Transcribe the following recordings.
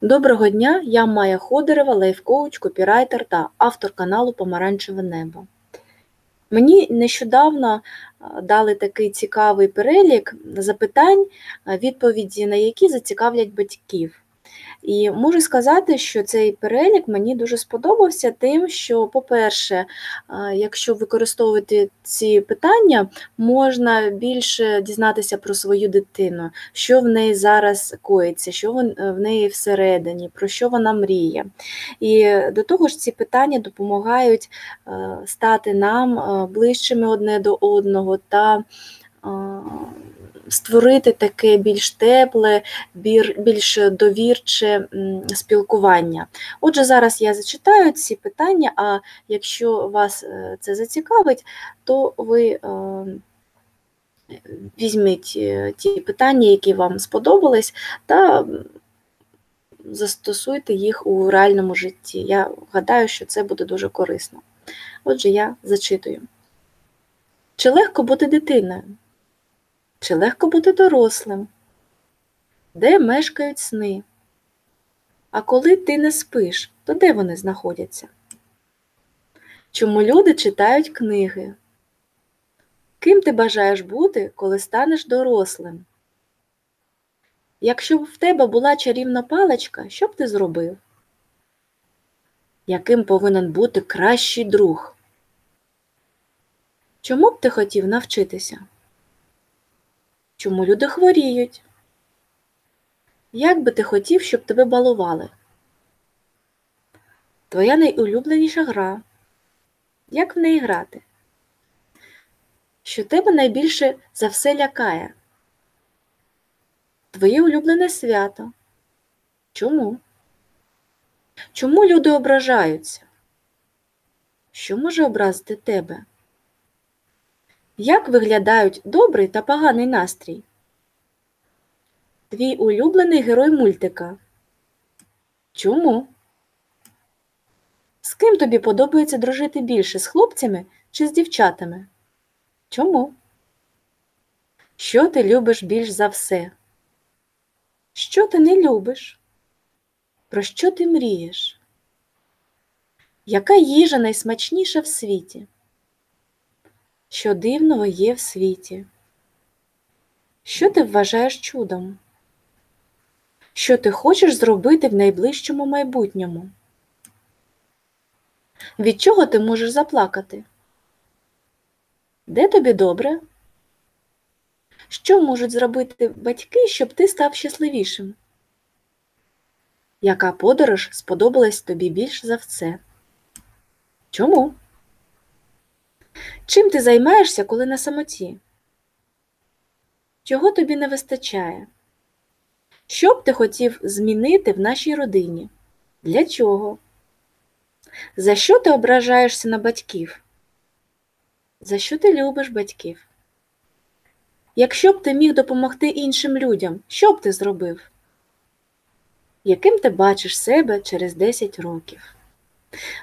Доброго дня, я Майя Ходорева, лайфкоуч, копірайтер та автор каналу Помаранчеве небо. Мені нещодавно дали такий цікавий перелік запитань, відповіді на які зацікавлять батьків. І можу сказати, що цей перелік мені дуже сподобався тим, що, по-перше, якщо використовувати ці питання, можна більше дізнатися про свою дитину, що в неї зараз коїться, що в неї всередині, про що вона мріє. І до того ж, ці питання допомагають стати нам ближчими одне до одного та створити таке більш тепле, більш довірче спілкування. Отже, зараз я зачитаю ці питання, а якщо вас е, це зацікавить, то ви е, візьміть е, ті питання, які вам сподобались, та застосуйте їх у реальному житті. Я гадаю, що це буде дуже корисно. Отже, я зачитую. Чи легко бути дитиною? Чи легко бути дорослим? Де мешкають сни? А коли ти не спиш, то де вони знаходяться? Чому люди читають книги? Ким ти бажаєш бути, коли станеш дорослим? Якщо б в тебе була чарівна паличка, що б ти зробив? Яким повинен бути кращий друг? Чому б ти хотів навчитися? Чому люди хворіють? Як би ти хотів, щоб тебе балували? Твоя найулюбленіша гра. Як в неї грати? Що тебе найбільше за все лякає? Твоє улюблене свято. Чому? Чому люди ображаються? Що може образити тебе? Як виглядають добрий та поганий настрій? Твій улюблений герой мультика. Чому? З ким тобі подобається дружити більше з хлопцями чи з дівчатами? Чому? Що ти любиш більш за все? Що ти не любиш? Про що ти мрієш? Яка їжа найсмачніша в світі? Що дивного є в світі? Що ти вважаєш чудом? Що ти хочеш зробити в найближчому майбутньому? Від чого ти можеш заплакати? Де тобі добре? Що можуть зробити батьки, щоб ти став щасливішим? Яка подорож сподобалась тобі більш за все? Чому? Чим ти займаєшся, коли на самоті? Чого тобі не вистачає? Що б ти хотів змінити в нашій родині? Для чого? За що ти ображаєшся на батьків? За що ти любиш батьків? Якщо б ти міг допомогти іншим людям, що б ти зробив? Яким ти бачиш себе через 10 років?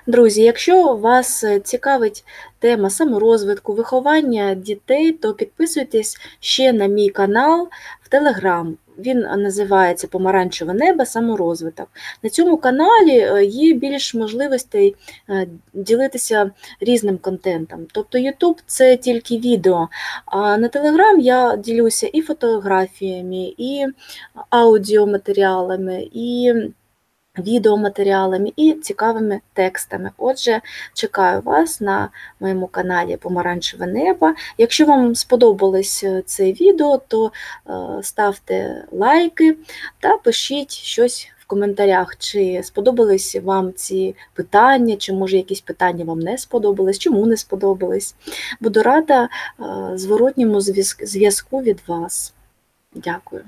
Друзі, якщо вас е, цікавить тема саморозвитку, виховання дітей, то підписуйтесь ще на мій канал в Телеграм. Він називається Помаранчеве небо саморозвиток. На цьому каналі е, є більш можливостей е, ділитися різним контентом. Тобто YouTube це тільки відео, а на Телеграм я ділюся і фотографіями, і аудіоматеріалами. і відеоматеріалами і цікавими текстами. Отже, чекаю вас на моєму каналі Помаранчеве Небо. Якщо вам сподобалось е, це відео, то е, ставте лайки та пишіть щось. В коментарях, чи сподобались вам ці питання, чи може якісь питання вам не сподобались, чому не сподобались. Буду рада е, зворотньому зв'язку від вас. Дякую.